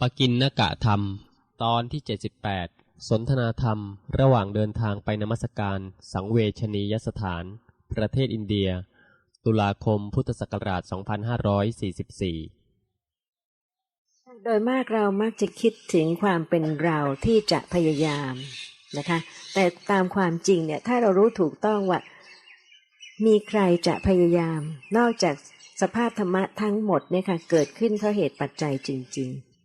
ปกินนกะธรรม ตอนที่ 78 สนทนาธรรม ระหว่างเดินทางไปนมัสการ สังเวชนียสถาน ประเทศอินเดีย ตุลาคมพุทธศักราช 2544 โดยมากเรามักจะคิดถึงความเป็นเราที่จะพยายามนะคะ แต่ตามความจริงเนี่ย ถ้าเรารู้ถูกต้องว่า มีใครจะพยายาม นอกจากสภาพธรรมะทั้งหมดเนี่ยค่ะเกิดขึ้นเพราะเหตุปัจจัยจริง ๆ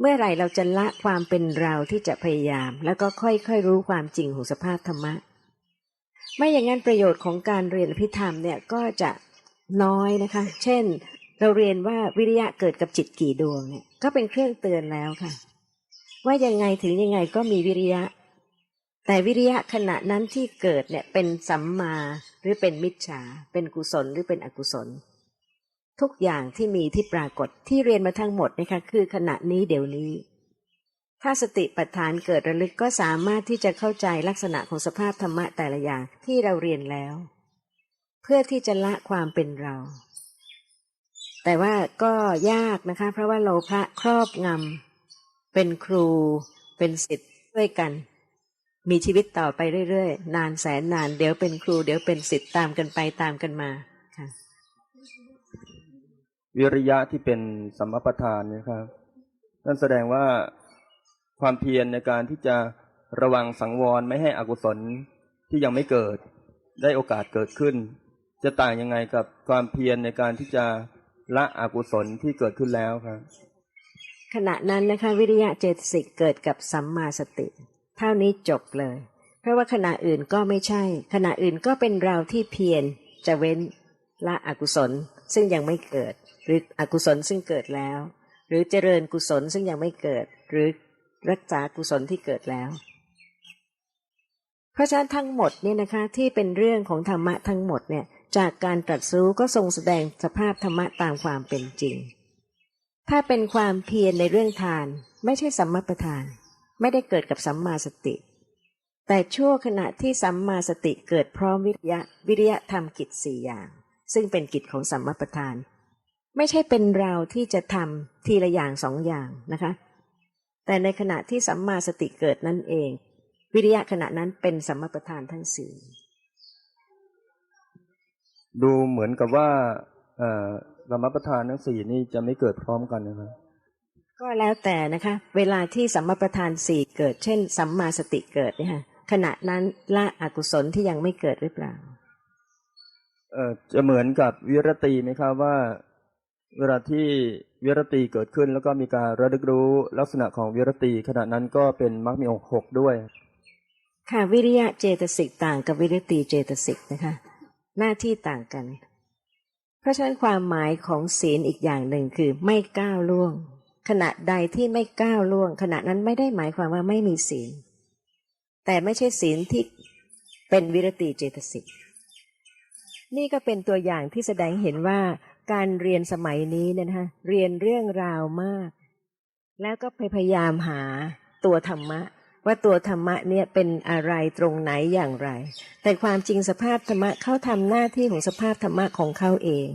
เมื่อไหร่เราจะละความเป็นเราที่จะพยายาม แล้วก็ค่อยๆรู้ความจริงของสภาพธรรมะ ไม่อย่างนั้นประโยชน์ของการเรียนอภิธรรมเนี่ยก็จะน้อยนะคะ เช่น เราเรียนว่าวิริยะเกิดกับจิตกี่ดวงเนี่ยก็เป็นเครื่องเตือนแล้วค่ะ ว่ายังไงถึงยังไงก็มีวิริยะ แต่วิริยะขณะนั้นที่เกิดเนี่ยเป็นสัมมาหรือเป็นมิจฉา เป็นกุศลหรือเป็นอกุศล ทุกอย่างที่มีที่ปรากฏที่เรียนมาทั้งหมดนะคะคือขณะนี้เดี๋ยวนี้ ถ้าสติปัฏฐานเกิดระลึกก็สามารถที่จะเข้าใจลักษณะของสภาพธรรมะแต่ละอย่างที่เราเรียนแล้ว เพื่อที่จะละความเป็นเรา แต่ว่าก็ยากนะคะ เพราะว่าโลภะครอบงำเป็นครู เป็นศิษย์ด้วยกัน มีชีวิตต่อไปเรื่อยๆ นานแสนนานเดี๋ยวเป็นครู เดี๋ยวเป็นศิษย์ตามกันไปตามกันมา วิริยะที่เป็นสัมมประธานนะครับนั่นแสดงว่าความเพียรในการที่จะระวังสังวรไม่ให้อกุศลที่ยังไม่เกิด ได้โอกาสเกิดขึ้น จะต่างยังไงกับความเพียรในการที่จะละอกุศลที่เกิดขึ้นแล้วครับขณะนั้นนะคะวิริยะเจตสิกเกิดกับสัมมาสติ เท่านี้จบเลย เพราะว่าขณะอื่นก็ไม่ใช่ ขณะอื่นก็เป็นเราที่เพียรจะเว้นละอกุศลซึ่งยังไม่เกิด หรืออกุศลซึ่งเกิดแล้ว หรือเจริญกุศลซึ่งยังไม่เกิด หรือรักษากุศลที่เกิดแล้ว เพราะฉะนั้นทั้งหมดเนี่ยนะคะที่เป็นเรื่องของธรรมะทั้งหมดเนี่ยจากการตรัสรู้ก็ทรงแสดงสภาพธรรมะตามความเป็นจริง ถ้าเป็นความเพียรในเรื่องทาน ไม่ใช่สัมมาประธาน ไม่ได้เกิดกับสัมมาสติ แต่ชั่วขณะที่สัมมาสติเกิดพร้อมวิริยะวิริยะทำกิจสี่อย่าง ซึ่งเป็นกิจของสัมมาประธาน ไม่ใช่เป็นเราที่จะทำทีละอย่างสองอย่างนะคะ แต่ในขณะที่สัมมาสติเกิดนั่นเอง วิริยะขณะนั้นเป็นสัมมาประธานทั้งสี่ดูเหมือนกับว่าเอ่อสัมมาประธานทั้งสี่นี่จะไม่เกิดพร้อมกันนะครับก็แล้วแต่นะคะ เวลาที่สัมมาประธานสี่เกิด เช่น สัมมาสติเกิดเนี่ยค่ะขณะนั้นละอกุศลที่ยังไม่เกิดหรือเปล่า เอ่อจะเหมือนกับวิรตีไหมครับว่า เวลาที่วิรตีเกิดขึ้น แล้วก็มีการระลึกรู้ลักษณะของวิรตีขณะนั้นก็เป็นมรรคมีองค์หกด้วย ค่ะวิริยะเจตสิกต่างกับวิรตีเจตสิกนะคะ หน้าที่ต่างกัน เพราะฉะนั้นความหมายของศีลอีกอย่างหนึ่งคือไม่ก้าวล่วง ขณะใดที่ไม่ก้าวล่วง ขณะนั้นไม่ได้หมายความว่าไม่มีศีล แต่ไม่ใช่ศีลที่เป็นวิรติเจตสิกนี่ก็เป็นตัวอย่างที่แสดงเห็นว่า การเรียนสมัยนี้เนี่ยนะคะเรียนเรื่องราวมาก แล้วก็พยายามหาตัวธรรมะ ว่าตัวธรรมะเนี่ยเป็นอะไรตรงไหนอย่างไร แต่ความจริงสภาพธรรมะเขาทำหน้าที่ของสภาพธรรมะของเขาเอง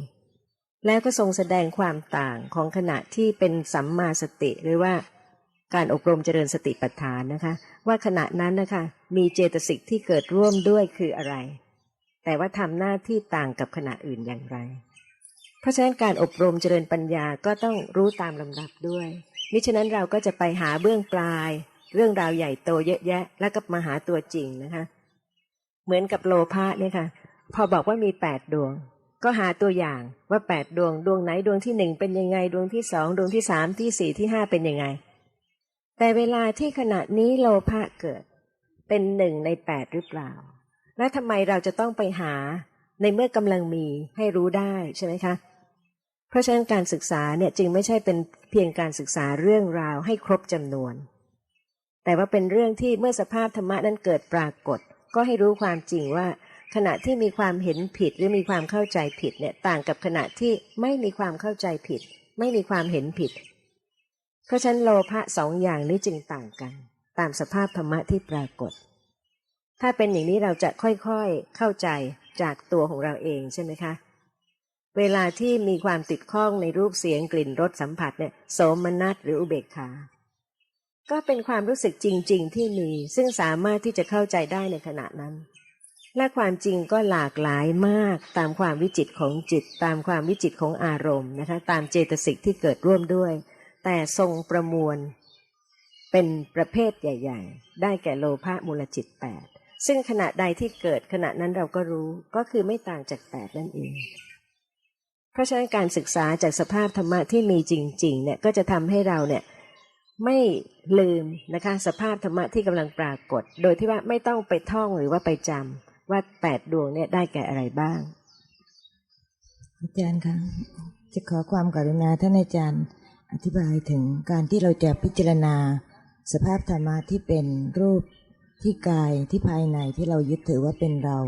แล้วก็ทรงแสดงความต่างของขณะที่เป็นสัมมาสติหรือว่าการอบรมเจริญสติปัฏฐานนะคะ ว่าขณะนั้นนะคะมีเจตสิกที่เกิดร่วมด้วยคืออะไร แต่ว่าทำหน้าที่ต่างกับขณะอื่นอย่างไร เพราะฉะนั้นการอบรมเจริญปัญญาก็ต้องรู้ตามลำดับด้วย มิฉะนั้นเราก็จะไปหาเบื้องปลาย เรื่องราวใหญ่โตเยอะแยะ แล้วก็มาหาตัวจริงนะคะ เหมือนกับโลภะเนี่ยค่ะ พอบอกว่ามีแปดดวง ก็หาตัวอย่างว่าแปดดวง ดวงไหนดวงที่หนึ่งเป็นยังไง ดวงที่สองดวงที่สามที่สี่ที่ห้าเป็นยังไง แต่เวลาที่ขณะนี้โลภะเกิด เป็นหนึ่งในแปดหรือเปล่า แล้วทำไมเราจะต้องไปหาในเมื่อกำลังมีให้รู้ได้ใช่ไหมคะ เพราะฉะนั้นการศึกษาเนี่ยจึงไม่ใช่เป็นเพียงการศึกษาเรื่องราวให้ครบจำนวน แต่ว่าเป็นเรื่องที่เมื่อสภาพธรรมะนั้นเกิดปรากฏ ก็ให้รู้ความจริงว่า ขณะที่มีความเห็นผิดหรือมีความเข้าใจผิดเนี่ยต่างกับขณะที่ไม่มีความเข้าใจผิด ไม่มีความเห็นผิด เพราะฉะนั้นโลภะสองอย่างนี้จึงต่างกัน ตามสภาพธรรมะที่ปรากฏ ถ้าเป็นอย่างนี้เราจะค่อยๆเข้าใจจากตัวของเราเองใช่ไหมคะ เวลาที่มีความติดข้องในรูปเสียงกลิ่นรสสัมผัสเนี่ยโสมนัสหรืออุเบกขา ก็เป็นความรู้สึกจริง ๆ ที่มี ซึ่งสามารถที่จะเข้าใจได้ในขณะนั้น และความจริงก็หลากหลายมากตามความวิจิตของจิต ตามความวิจิตของอารมณ์นะคะตามเจตสิกที่เกิดร่วมด้วย แต่ทรงประมวล เป็นประเภทใหญ่ ๆ ได้แก่โลภะมูลจิตแปดซึ่งขณะใดที่เกิดขณะนั้นเราก็รู้ก็คือไม่ต่างจากแปดนั่นเอง ราะฉะนั้นการศึกษาจากสภาพธรรมะที่มีจริงๆเนี่ยก็จะทำให้เราเนี่ยไม่ลืมนะคะสภาพธรรมะที่กำลังปรากฏ โดยที่ว่าไม่ต้องไปท่องหรือว่าไปจำว่าแปดดวงเนี่ยได้แก่อะไรบ้าง อาจารย์คะจะขอความกรุณาท่านอาจารย์อธิบายถึงการที่เราจะพิจารณา สภาพธรรมะที่เป็นรูปที่กายที่ภายในที่เรายึดถือว่าเป็นเรา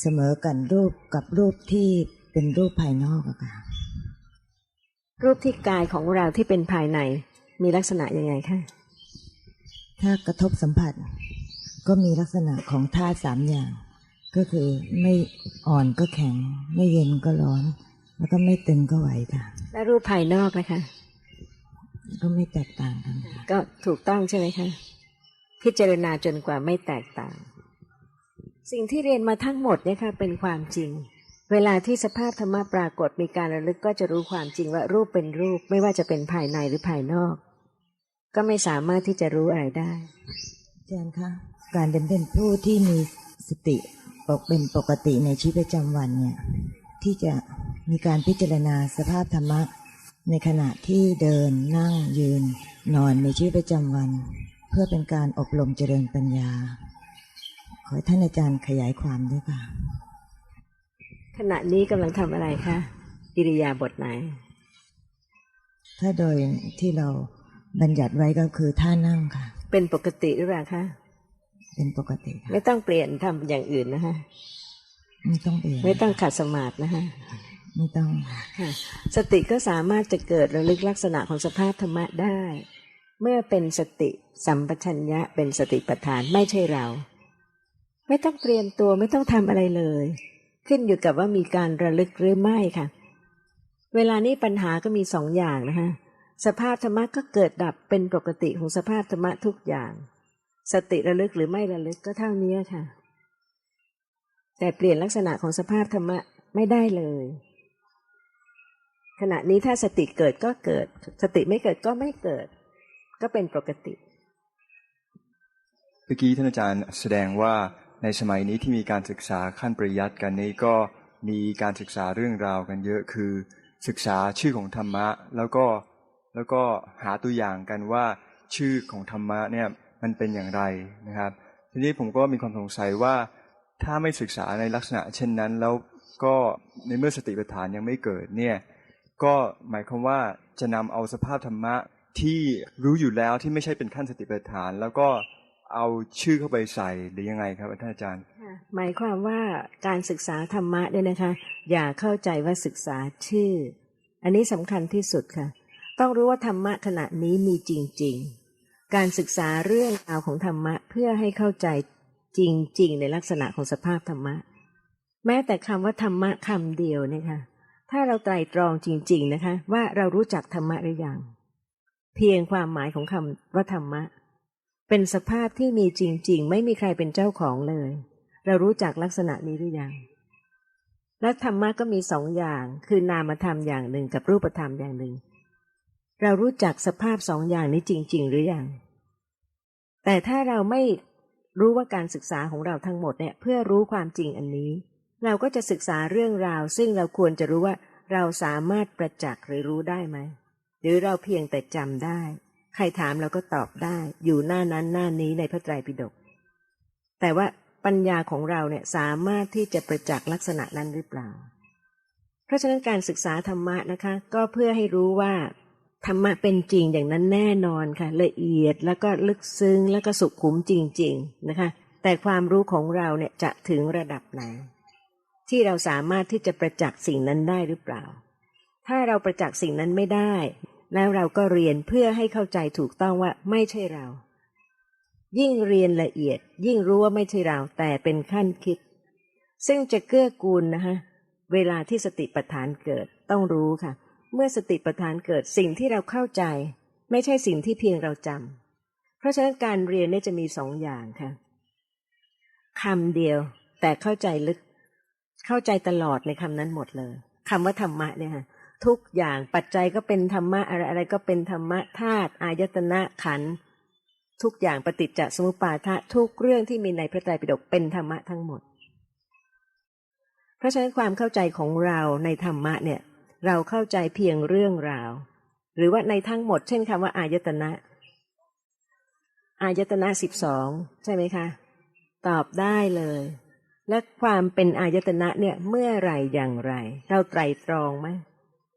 เสมอกันรูปกับรูปที่ เป็นรูปภายนอกอะค่ะ รูปที่กายของเราที่เป็นภายในมีลักษณะยังไงคะถ้ากระทบสัมผัส ก็มีลักษณะของธาตุสามอย่าง ก็คือไม่อ่อนก็แข็ง ไม่เย็นก็ร้อน แล้วก็ไม่ตึงก็ไหวค่ะ และรูปภายนอกนะคะ ก็ไม่แตกต่างกันค่ะก็ถูกต้องใช่ไหมคะพิจารณาจนกว่าไม่แตกต่าง สิ่งที่เรียนมาทั้งหมดเนี่ยค่ะเป็นความจริง เวลาที่สภาพธรรมะปรากฏมีการระลึกก็จะรู้ความจริงว่ารูปเป็นรูปไม่ว่าจะเป็นภายในหรือภายนอก ก็ไม่สามารถที่จะรู้อะไรได้อาจารย์คะการเป็นผู้ที่มีสติปกเป็นปกติในชีวิตประจำวันเนี่ยที่จะมีการพิจารณาสภาพธรรมะ ในขณะที่เดินนั่งยืน นอนในชีวิตประจำวัน เพื่อเป็นการอบรมเจริญปัญญา ขอท่านอาจารย์ขยายความด้วยค่ะ ขณะนี้กำลังทำอะไรคะอิริยาบถไหน ถ้าโดยที่เราบัญญัติไว้ก็คือท่านั่งค่ะ เป็นปกติหรือเปล่าคะเป็นปกติค่ะไม่ต้องเปลี่ยนทำอย่างอื่นนะคะไม่ต้องเปลี่ยนไม่ต้องขัดสมาธินะคะไม่ต้องค่ะสติก็สามารถจะเกิดระลึกลักษณะของสภาพธรรมะได้ เมื่อเป็นสติสัมปชัญญะเป็นสติปัฏฐานไม่ใช่เรา ไม่ต้องเตรียมตัวไม่ต้องทำอะไรเลย ขึ้นอยู่กับว่ามีการระลึกหรือไม่ค่ะ เวลานี้ปัญหาก็มีสองอย่างนะคะสภาพธรรมะก็เกิดดับเป็นปกติของสภาพธรรมะทุกอย่าง สติระลึกหรือไม่ระลึกก็เท่านี้ค่ะ แต่เปลี่ยนลักษณะของสภาพธรรมะไม่ได้เลย ขณะนี้ถ้าสติเกิดก็เกิด สติไม่เกิดก็ไม่เกิด ก็เป็นปกติเมื่อกี้ท่านอาจารย์แสดงว่า ในสมัยนี้ที่มีการศึกษาขั้นปริยัติกันนี้ก็มีการศึกษาเรื่องราวกันเยอะคือ ศึกษาชื่อของธรรมะ แล้วก็แล้วก็หาตัวอย่างกันว่าชื่อของธรรมะเนี่ยมันเป็นอย่างไรนะครับ ทีนี้ผมก็มีความสงสัยว่า ถ้าไม่ศึกษาในลักษณะ เช่นนั้น แล้วก็ในเมื่อสติปัฏฐานยังไม่เกิดเนี่ยก็หมายความว่าจะนำเอาสภาพธรรมะที่รู้อยู่แล้วที่ไม่ใช่เป็นขั้นสติปัฏฐาน แล้วก็ เอาชื่อเข้าไปใส่หรือยังไงครับท่านอาจารย์ หมายความว่าการศึกษาธรรมะเนี่ยนะคะ อย่าเข้าใจว่าศึกษาชื่อ อันนี้สำคัญที่สุดค่ะ ต้องรู้ว่าธรรมะขณะนี้มีจริง ๆ การศึกษาเรื่องราวของธรรมะเพื่อให้เข้าใจจริง ๆ ในลักษณะของสภาพธรรมะ แม้แต่คำว่าธรรมะคำเดียวเนี่ยค่ะถ้าเราไตรตรองจริง ๆนะคะ ว่าเรารู้จักธรรมะหรือยังเพียงความหมายของคำว่าธรรมะ เป็นสภาพที่มีจริง ๆ ไม่มีใครเป็นเจ้าของเลย เรารู้จักลักษณะนี้หรือยังและธรรมะก็มีสองอย่าง คือนามธรรมอย่างหนึ่งกับรูปธรรมอย่างหนึ่ง เรารู้จักสภาพสองอย่างนี้จริง ๆ หรือยัง แต่ถ้าเราไม่รู้ว่าการศึกษาของเราทั้งหมดเนี่ยเพื่อรู้ความจริงอันนี้ เราก็จะศึกษาเรื่องราว ซึ่งเราควรจะรู้ว่าเราสามารถประจักษ์หรือรู้ได้ไหม หรือเราเพียงแต่จำได้ ใครถามเราก็ตอบได้ อยู่หน้านั้นหน้านี้ในพระไตรปิฎกแต่ว่าปัญญาของเราเนี่ยสามารถที่จะประจักษ์ลักษณะนั้นหรือเปล่า เพราะฉะนั้นการศึกษาธรรมะนะคะ ก็เพื่อให้รู้ว่าธรรมะเป็นจริงอย่างนั้นแน่นอนค่ะ ละเอียดแล้วก็ลึกซึ้งแล้วก็สุขุมจริง ๆนะคะ แต่ความรู้ของเราเนี่ยจะถึงระดับไหน ที่เราสามารถที่จะประจักษ์สิ่งนั้นได้หรือเปล่า ถ้าเราประจักษ์สิ่งนั้นไม่ได้ แล้วเราก็เรียนเพื่อให้เข้าใจถูกต้องว่าไม่ใช่เรา ยิ่งเรียนละเอียด ยิ่งรู้ว่าไม่ใช่เรา แต่เป็นขั้นคิด ซึ่งจะเกื้อกูลนะคะเวลาที่สติปัฏฐานเกิดต้องรู้ค่ะ เมื่อสติปัฏฐานเกิดสิ่งที่เราเข้าใจ ไม่ใช่สิ่งที่เพียงเราจำเพราะฉะนั้นการเรียนเนี่ยจะมีสองอย่างค่ะคำเดียวแต่เข้าใจลึก เข้าใจตลอดในคำนั้นหมดเลยคำว่าธรรมะเนี่ยค่ะ ทุกอย่างปัจจัยก็เป็นธรรมะอะไรอะไรก็เป็นธรรมะธาตุอายตนะขัน ทุกอย่างปฏิจจสมุปาทะทุกเรื่องที่มีในพระไตรปิฎกเป็นธรรมะทั้งหมด เพราะฉะนั้นความเข้าใจของเราในธรรมะเนี่ย เราเข้าใจเพียงเรื่องราว หรือว่าในทั้งหมด เช่นคำว่าอายตนะ อายตนะสิบสองใช่ไหมคะ ตอบได้เลยและความเป็นอายตนะเนี่ยเมื่อไรอย่างไร เราไตรตรองไหม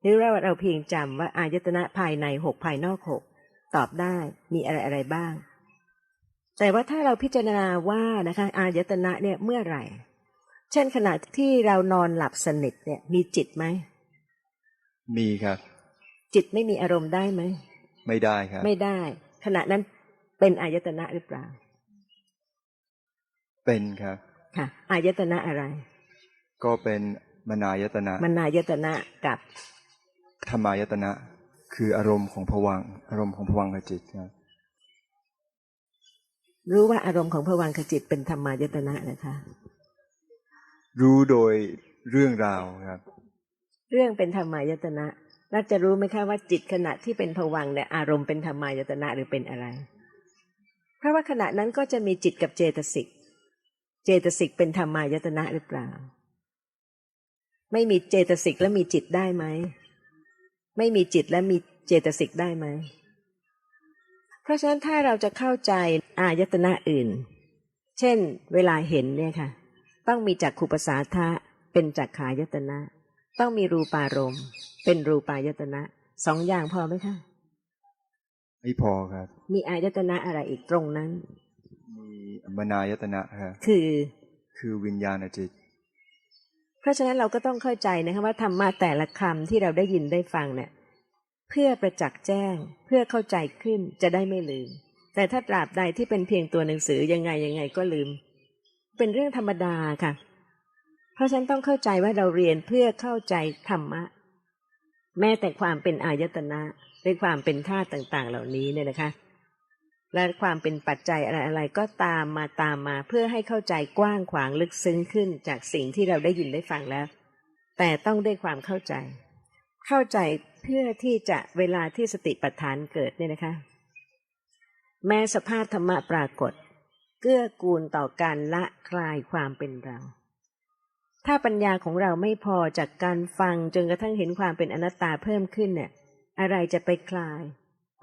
หรือว่าเราเพียงจำว่าอายตนะภายในหกภายนอกหกตอบได้มีอะไรอะไรบ้าง แต่ว่าถ้าเราพิจารณาว่านะคะอายตนะเนี่ยเมื่อไหร่ เช่นขณะที่เรานอนหลับสนิทเนี่ยมีจิตไหม มีครับ จิตไม่มีอารมณ์ได้ไหม ไม่ได้ครับ ไม่ได้ ขณะนั้นเป็นอายตนะหรือเปล่า เป็นครับ ค่ะ อายตนะอะไร ก็เป็นมนายตนะมันนายตนะกับ ธรรมายตนะ คืออารมณ์ของผวังค์อารมณ์ของผวังขจิตครับรู้ว่าอารมณ์ของภวังคจิตเป็นธรรมายตนะนะคะ รู้โดยเรื่องราวครับ เรื่องเป็นธรรมายตนะเราจะรู้ไหมคะว่าจิตขณะที่เป็นภวังค์เนี่ยอารมณ์เป็นธรรมายตนะหรือเป็นอะไร เพราะว่าขณะนั้นก็จะมีจิตกับเจตสิก เจตสิกเป็นธรรมายตนะหรือเปล่า ไม่มีเจตสิกแล้วมีจิตได้ไหม ไม่มีจิตและมีเจตสิกได้ไหม เพราะฉะนั้นถ้าเราจะเข้าใจอายตนะอื่น เช่น เวลาเห็นเนี่ยค่ะ ต้องมีจักขุปสาทะเป็นจักขายตนะ ต้องมีรูปารมณ์ เป็นรูปายตนะสองอย่างพอไหมคะไม่พอครับ มีอายตนะอะไรอีกตรงนั้น มีมนายตนะครับคือ คือวิญญาณจิต เพราะฉะนั้นเราก็ต้องเข้าใจนะคะว่าธรรมะแต่ละคำที่เราได้ยินได้ฟังเนี่ยเพื่อประจักษ์แจ้งเพื่อเข้าใจขึ้นจะได้ไม่ลืม แต่ถ้าตราบใดที่เป็นเพียงตัวหนังสือยังไงยังไงก็ลืม เป็นเรื่องธรรมดาค่ะ เพราะฉะนั้นต้องเข้าใจว่าเราเรียนเพื่อเข้าใจธรรมะ แม้แต่ความเป็นอายตนะหรือความเป็นธาตุต่าง ๆ เหล่านี้เนี่ยนะคะ และความเป็นปัจจัยอะไรๆก็ตามมาตามมาเพื่อให้เข้าใจกว้างขวางลึกซึ้งขึ้นจากสิ่งที่เราได้ยินได้ฟังแล้ว แต่ต้องด้วยความเข้าใจ เข้าใจเพื่อที่จะเวลาที่สติปัฏฐานเกิดเนี่ยนะคะ แม้สภาพธรรมะปรากฏ เกื้อกูลต่อการละคลายความเป็นเรา ถ้าปัญญาของเราไม่พอจากการฟังจนกระทั่งเห็นความเป็นอนัตตาเพิ่มขึ้นเนี่ยอะไรจะไปคลาย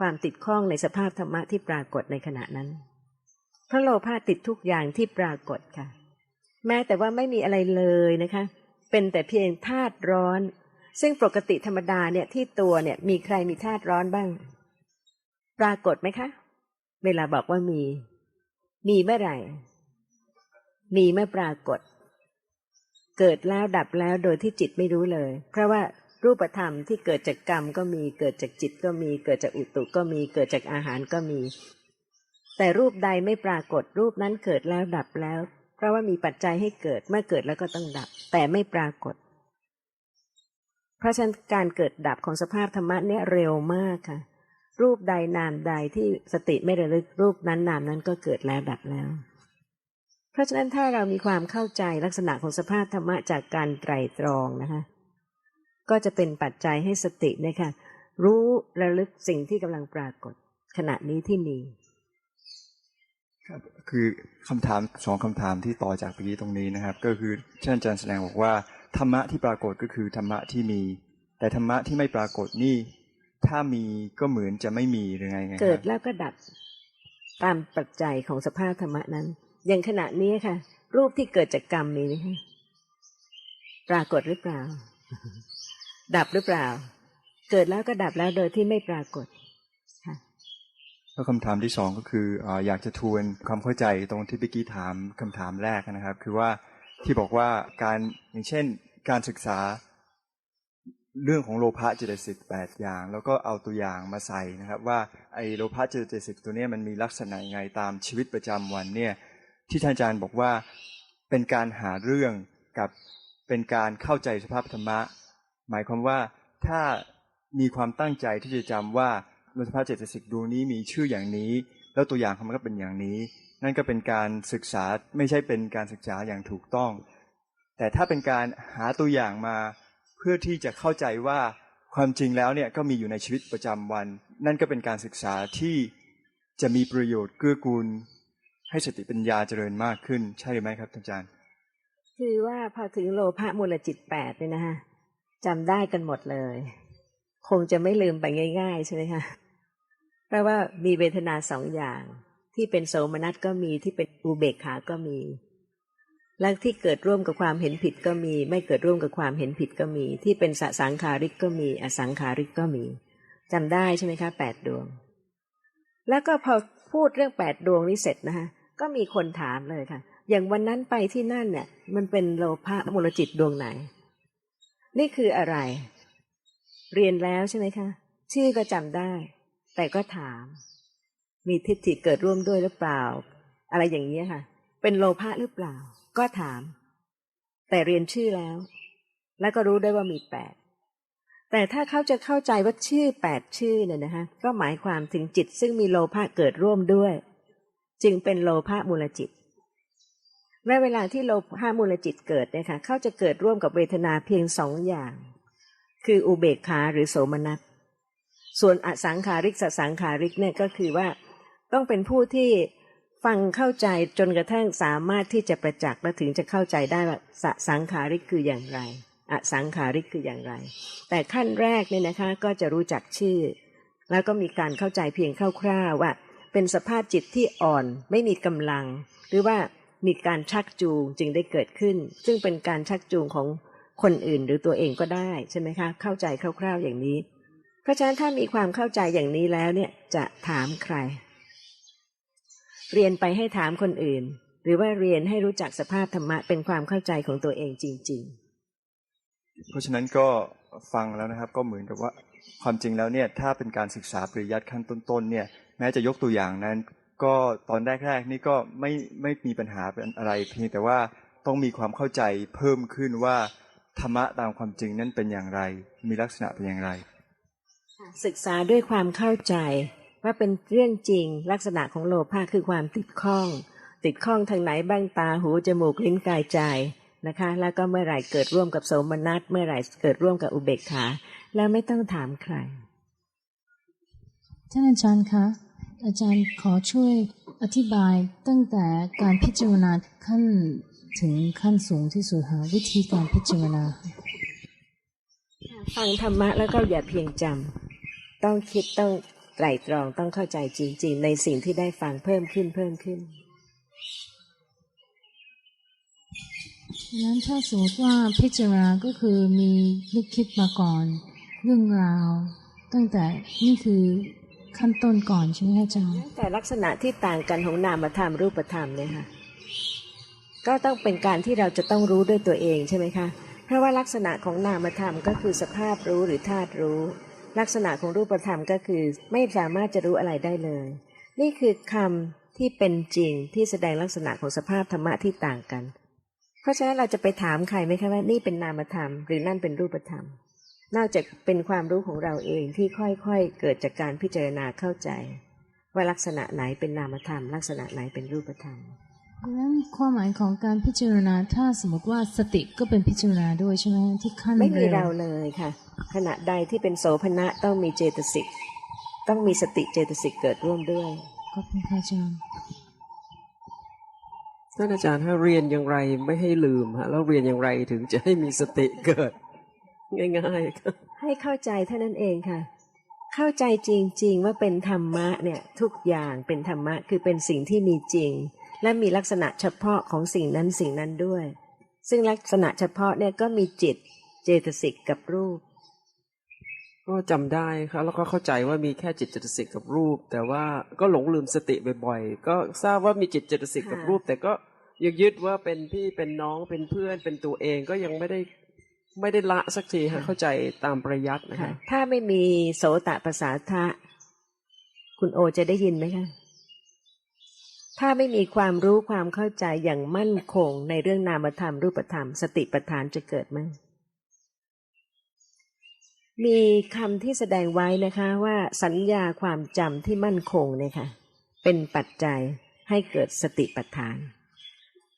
ความติดข้องในสภาพธรรมะที่ปรากฏในขณะนั้น พระโลภะติดทุกอย่างที่ปรากฏค่ะ แม้แต่ว่าไม่มีอะไรเลยนะคะ เป็นแต่เพียงธาตุร้อน ซึ่งปกติธรรมดาเนี่ยที่ตัวเนี่ยมีใครมีธาตุร้อนบ้าง ปรากฏไหมคะ เวลาบอกว่ามี มีเมื่อไหร่ มีเมื่อปรากฏเกิดแล้วดับแล้วโดยที่จิตไม่รู้เลย เพราะว่า รูปธรรมที่เกิดจากกรรมก็มีเกิดจากจิตก็มีเกิดจากอุตุก็มีเกิดจากอาหารก็มี แต่รูปใดไม่ปรากฏรูปนั้นเกิดแล้วดับแล้ว เพราะว่ามีปัจจัยให้เกิดเมื่อเกิดแล้วก็ต้องดับ แต่ไม่ปรากฏ เพราะฉะนั้นการเกิดดับของสภาพธรรมะเนี่ยเร็วมากค่ะ รูปใดนามใดที่สติไม่ระลึกรูปนั้นนามนั้นก็เกิดแล้วดับแล้ว เพราะฉะนั้นถ้าเรามีความเข้าใจลักษณะของสภาพธรรมะจากการไตรตรองนะคะ ก็จะเป็นปัจจัยให้สติเนี่ยค่ะรู้ระลึกสิ่งที่กำลังปรากฏ ขณะนี้ที่มีครับคือคำถามสองคำถามที่ต่อจากเมื่อกี้ตรงนี้นะครับ ก็คือท่านอาจารย์แสดงบอกว่าธรรมะที่ปรากฏก็คือธรรมะที่มี แต่ธรรมะที่ไม่ปรากฏนี่ ถ้ามีก็เหมือนจะไม่มีหรือไงไงครับเกิดแล้วก็ดับตามปัจจัยของสภาพธรรมะนั้น อย่างขณะนี้ค่ะ รูปที่เกิดจากกรรมมีไหมคะปรากฏหรือเปล่า ดับหรือเปล่า เกิดแล้วก็ดับแล้วโดยที่ไม่ปรากฏค่ะแล้วคำถามที่สองก็คืออยากจะทวนความเข้าใจตรงที่เมื่อกี้ถามคำถามแรกนะครับ คือว่าที่บอกว่าการอย่างเช่น การศึกษาเรื่องของโลภะเจตสิกแปดอย่าง แล้วก็เอาตัวอย่างมาใส่นะครับ ว่าไอ้โลภะเจตสิกตัวเนี้ยมันมีลักษณะยังไงตามชีวิตประจำวันเนี่ยที่ท่านอาจารย์บอกว่าเป็นการหาเรื่องกับเป็นการเข้าใจสภาพธรรมะ หมายความว่าถ้ามีความตั้งใจที่จะจำว่าดวงสภาพเจตสิกดวงนี้มีชื่ออย่างนี้ แล้วตัวอย่างของมันก็เป็นอย่างนี้ นั่นก็เป็นการศึกษาไม่ใช่เป็นการศึกษาอย่างถูกต้อง แต่ถ้าเป็นการหาตัวอย่างมา เพื่อที่จะเข้าใจว่าความจริงแล้วเนี่ยก็มีอยู่ในชีวิตประจำวัน นั่นก็เป็นการศึกษาที่จะมีประโยชน์เกื้อกูล ให้สติปัญญาเจริญมากขึ้น ใช่หรือไม่ครับท่านอาจารย์ คือว่าพอถึงโลภะมูลจิตแปดเนี่ยนะฮะ จำได้กันหมดเลย คงจะไม่ลืมไปง่าย ๆ ใช่ไหมคะเพราะว่ามีเวทนาสองอย่าง ที่เป็นโสมนัสก็มีที่เป็นอุเบกขาก็มีและที่เกิดร่วมกับความเห็นผิดก็มี ไม่เกิดร่วมกับความเห็นผิดก็มี ที่เป็นสสังขาริกก็มี อสังขาริกก็มีจำได้ใช่ไหมคะแปดดวง แล้วก็พอพูดเรื่องแปดดวงนี้เสร็จนะคะก็มีคนถามเลยค่ะ อย่างวันนั้นไปที่นั่นเนี่ย มันเป็นโลภะมลจิตดวงไหน นี่คืออะไร เรียนแล้วใช่ไหมคะ ชื่อก็จำได้ แต่ก็ถาม มีทิฏฐิเกิดร่วมด้วยหรือเปล่า อะไรอย่างนี้ค่ะ เป็นโลภะหรือเปล่า ก็ถาม แต่เรียนชื่อแล้ว แล้วก็รู้ได้ว่ามีแปดแต่ถ้าเขาจะเข้าใจว่าชื่อแปดชื่อเนี่ยนะคะก็หมายความถึงจิตซึ่งมีโลภะเกิดร่วมด้วย จึงเป็นโลภะมูลจิต และเวลาที่โลภะมูลจิตเกิดเนี่ยค่ะเขาจะเกิดร่วมกับเวทนาเพียงสองอย่าง คืออุเบกขาหรือโสมนัสส่วนอสังขาริกสสังขาริกเนี่ยก็คือว่าต้องเป็นผู้ที่ฟังเข้าใจจนกระทั่งสามารถที่จะประจักษ์และถึงจะเข้าใจได้ว่าสสังขาริกคืออย่างไร อสังขาริกคืออย่างไร แต่ขั้นแรกเนี่ยนะคะก็จะรู้จักชื่อ แล้วก็มีการเข้าใจเพียงคร่าวๆว่า เป็นสภาพจิตที่อ่อนไม่มีกำลัง หรือว่า มีการชักจูงจึงได้เกิดขึ้น ซึ่งเป็นการชักจูงของคนอื่นหรือตัวเองก็ได้ใช่ไหมคะ เข้าใจคร่าว ๆอย่างนี้ เพราะฉะนั้นถ้ามีความเข้าใจอย่างนี้แล้วเนี่ยจะถามใคร เรียนไปให้ถามคนอื่น หรือว่าเรียนให้รู้จักสภาพธรรมะเป็นความเข้าใจของตัวเองจริง ๆ เพราะฉะนั้นก็ฟังแล้วนะครับ ก็เหมือนกับว่าความจริงแล้วเนี่ยถ้าเป็นการศึกษาปริยัติขั้นต้นๆเนี่ยแม้จะยกตัวอย่างนั้น ก็ตอนแรกๆนี่ก็ไม่ไม่มีปัญหาเป็นอะไรเพียงแต่ว่าต้องมีความเข้าใจเพิ่มขึ้นว่าธรรมะตามความจริงนั้นเป็นอย่างไร มีลักษณะเป็นอย่างไรๆศึกษาด้วยความเข้าใจ ว่าเป็นเรื่องจริงลักษณะของโลภะคือความติดข้อง ติดข้องทางไหนบ้างตาหูจมูกลิ้นกายใจนะคะ แล้วก็เมื่อไหร่เกิดร่วมกับโสมนัสเมื่อไหร่เกิดร่วมกับอุเบกขา แล้วไม่ต้องถามใครท่านอาจารย์คะ อาจารย์ขอช่วยอธิบายตั้งแต่การพิจารณาขั้นถึงขั้นสูงที่สุดค่ะวิธีการพิจารณา ฟังธรรมะแล้วก็อย่าเพียงจำต้องคิดต้องไตร่ตรองต้องเข้าใจจริง ๆ ในสิ่งที่ได้ฟังเพิ่มขึ้นเพิ่มขึ้นงั้นถ้าสมมติว่าพิจารณาก็คือมีนึกคิดมาก่อน เรื่องราว ตั้งแต่นี่คือ ขั้นต้นก่อนใช่ไหมคะอาจารย์แต่ลักษณะที่ต่างกันของนามธรรมรูปธรรมเนี่ยค่ะก็ต้องเป็นการที่เราจะต้องรู้ด้วยตัวเองใช่ไหมคะเพราะว่าลักษณะของนามธรรมก็คือสภาพรู้หรือธาตุรู้ ลักษณะของรูปธรรมก็คือไม่สามารถจะรู้อะไรได้เลย นี่คือคำที่เป็นจริงที่แสดงลักษณะของสภาพธรรมะที่ต่างกัน เพราะฉะนั้นเราจะไปถามใครไหมคะว่านี่เป็นนามธรรม หรือนั่นเป็นรูปธรรม นอกจากเป็นความรู้ของเราเองที่ค่อยๆ เกิดจากการพิจารณาเข้าใจ ว่าลักษณะไหนเป็นนามธรรม ลักษณะไหนเป็นรูปธรรมงั้นความหมายของการพิจารณาถ้าสมมติว่าสติก็เป็นพิจารณาด้วยใช่ไหมที่ขั้นไม่มีวเราเลยค่ะ ขณะใดที่เป็นโสภณะต้องมีเจตสิกต้องมีสติเจตสิกเกิดร่วมด้วยขอบคุณค่ะอาจารย์ท่านอาจารย์ถ้าเรียนอย่างไรไม่ให้ลืมฮะแล้วเรียนอย่างไรถึงจะให้มีสติเกิด ง่ายๆครับให้เข้าใจเท่านั้นเองค่ะ เข้าใจจริง ๆ ว่าเป็นธรรมะเนี่ยทุกอย่างเป็นธรรมะคือเป็นสิ่งที่มีจริง และมีลักษณะเฉพาะของสิ่งนั้นสิ่งนั้นด้วย ซึ่งลักษณะเฉพาะเนี่ยก็มีจิตเจตสิกกับรูป ก็จำได้ครับแล้วก็เข้าใจว่ามีแค่จิตเจตสิกกับรูป แต่ว่าก็หลงลืมสติบ่อยๆก็ทราบว่ามีจิตเจตสิกกับค่ะรูป แต่ก็ยังยึดว่าเป็นพี่เป็นน้องเป็นเพื่อนเป็นตัวเองก็ยังไม่ได้ ไม่ได้ละสักทีฮะเข้าใจตามประยัดนะคะ ถ้าไม่มีโสตะภาษาทะ คุณโอจะได้ยินไหมคะ ถ้าไม่มีความรู้ความเข้าใจอย่างมั่นคงในเรื่องนามธรรมรูปธรรม สติปัฏฐานจะเกิดไหมมีคำที่แสดงไว้นะคะว่าสัญญาความจำที่มั่นคงเนี่ยค่ะ เป็นปัจจัยให้เกิดสติปัฏฐาน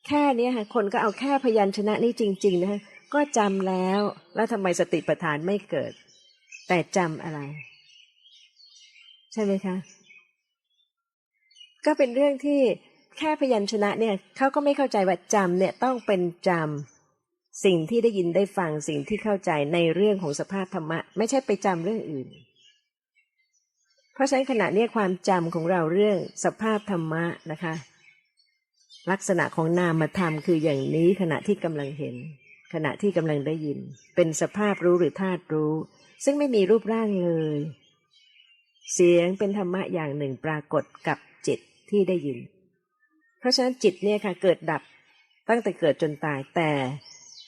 แค่นี้ค่ะคนก็เอาแค่พยัญชนะนี่จริง ๆ นะคะ ก็จำแล้ว แล้วทำไมสติปัฏฐานไม่เกิด แต่จำอะไร ใช่ไหมคะ ก็เป็นเรื่องที่แค่พยัญชนะเนี่ยเขาก็ไม่เข้าใจว่าจำเนี่ยต้องเป็นจำสิ่งที่ได้ยินได้ฟังสิ่งที่เข้าใจในเรื่องของสภาพธรรมะ ไม่ใช่ไปจำเรื่องอื่น เพราะฉะนั้นขณะนี้ความจำของเราเรื่องสภาพธรรมะนะคะ ลักษณะของนามธรรมคืออย่างนี้ขณะที่กำลังเห็น ขณะที่กำลังได้ยิน เป็นสภาพรู้หรือธาตุรู้ ซึ่งไม่มีรูปร่างเลย เสียงเป็นธรรมะอย่างหนึ่งปรากฏกับจิตที่ได้ยิน เพราะฉะนั้นจิตเนี่ยค่ะเกิดดับตั้งแต่เกิดจนตายแต่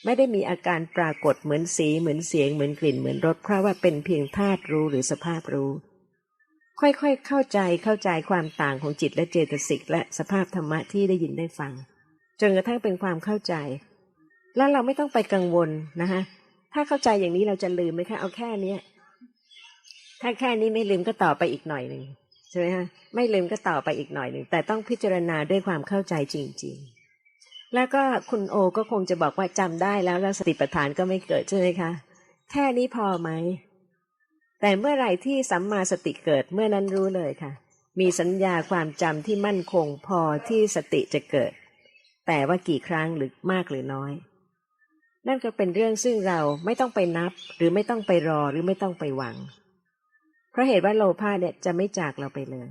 ไม่ได้มีอาการปรากฏเหมือนสีเหมือนเสียงเหมือนกลิ่นเหมือนรสเพราะว่าเป็นเพียงธาตุรู้หรือสภาพรู้ ค่อยๆเข้าใจเข้าใจความต่างของจิตและเจตสิกและสภาพธรรมะที่ได้ยินได้ฟังจนกระทั่งเป็นความเข้าใจ แล้วเราไม่ต้องไปกังวลนะคะถ้าเข้าใจอย่างนี้เราจะลืมไหมคะเอาแค่เนี้ยถ้าแค่นี้ไม่ลืมก็ต่อไปอีกหน่อยหนึ่งใช่ไหมคะไม่ลืมก็ต่อไปอีกหน่อยหนึ่งแต่ต้องพิจารณาด้วยความเข้าใจจริง ๆ แล้วก็คุณโอก็คงจะบอกว่าจำได้แล้วแล้วสติปัฏฐานก็ไม่เกิดใช่ไหมคะแค่นี้พอไหมแต่เมื่อไหร่ที่สัมมาสติเกิดเมื่อนั้นรู้เลยค่ะ มีสัญญาความจำที่มั่นคงพอที่สติจะเกิด แต่ว่ากี่ครั้งหรือมากหรือน้อย นั่นก็เป็นเรื่องซึ่งเราไม่ต้องไปนับ หรือไม่ต้องไปรอหรือไม่ต้องไปหวัง เพราะเหตุว่าโลภะเนี่ยจะไม่จากเราไปเลย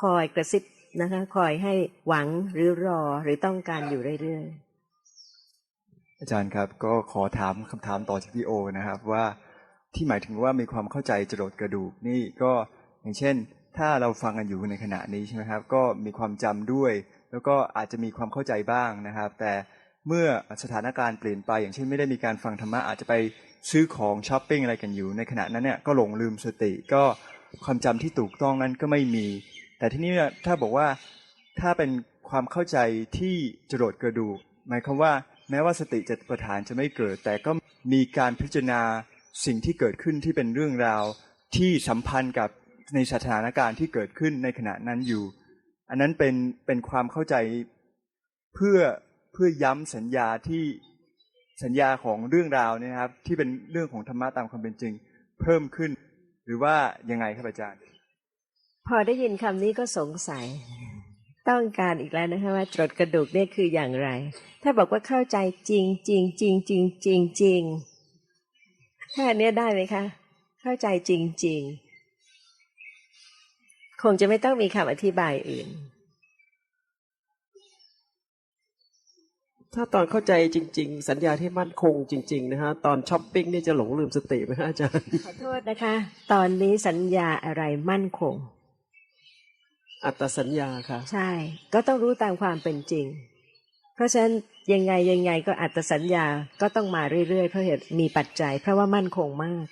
คอยกระซิบนะคะ คอยให้หวังหรือรอหรือต้องการอยู่เรื่อยๆ อาจารย์ครับก็ขอถามคำถามต่อจากพี่โอนะครับว่าที่หมายถึงว่ามีความเข้าใจจรดกระดูกนี่ก็อย่างเช่น ถ้าเราฟังกันอยู่ในขณะนี้ใช่ไหมครับ ก็มีความจำด้วย แล้วก็อาจจะมีความเข้าใจบ้างนะครับ แต่ เมื่อสถานการณ์เปลี่ยนไป อย่างเช่นไม่ได้มีการฟังธรรมะอาจจะไปซื้อของช้อปปิ้งอะไรกันอยู่ ในขณะนั้นเนี่ยก็หลงลืมสติก็ความจำที่ถูกต้องนั้นก็ไม่มี แต่ที่นี่ถ้าบอกว่าถ้าเป็นความเข้าใจที่จรดกระดูก หมายความว่าแม้ว่าสติจะประฐานจะไม่เกิด แต่ก็มีการพิจารณาสิ่งที่เกิดขึ้นที่เป็นเรื่องราวที่สัมพันธ์กับในสถานการณ์ที่เกิดขึ้นในขณะนั้นอยู่ อันนั้นเป็นเป็นความเข้าใจเพื่อ พื่อย้ำสัญญาที่สัญญาของเรื่องราวเนี่ยนะครับ ที่เป็นเรื่องของธรรมะตามความเป็นจริง เพิ่มขึ้น หรือว่ายังไงครับอาจารย์ พอได้ยินคำนี้ก็สงสัย ต้องการอีกแล้วนะคะว่าจรดกระดูกเนี่ยคืออย่างไร ถ้าบอกว่าเข้าใจจริงจริงจริงจริงจริงจริงแค่นี้ได้ไหมคะ เข้าใจจริงจริงคงจะไม่ต้องมีคำอธิบายอื่น ถ้าตอนเข้าใจจริง ๆ สัญญาที่มั่นคงจริง ๆ นะฮะตอนช้อปปิ้งนี่จะหลงลืมสติไหมฮะอาจารย์ขอโทษนะคะ ตอนนี้สัญญาอะไรมั่นคง อัตสัญญาค่ะ ใช่ ก็ต้องรู้ตามความเป็นจริง เพราะฉะนั้นยังไงยังไงก็อัตสัญญาก็ต้องมาเรื่อยๆเพราะเหตุมีปัจจัย เพราะว่ามั่นคงมาก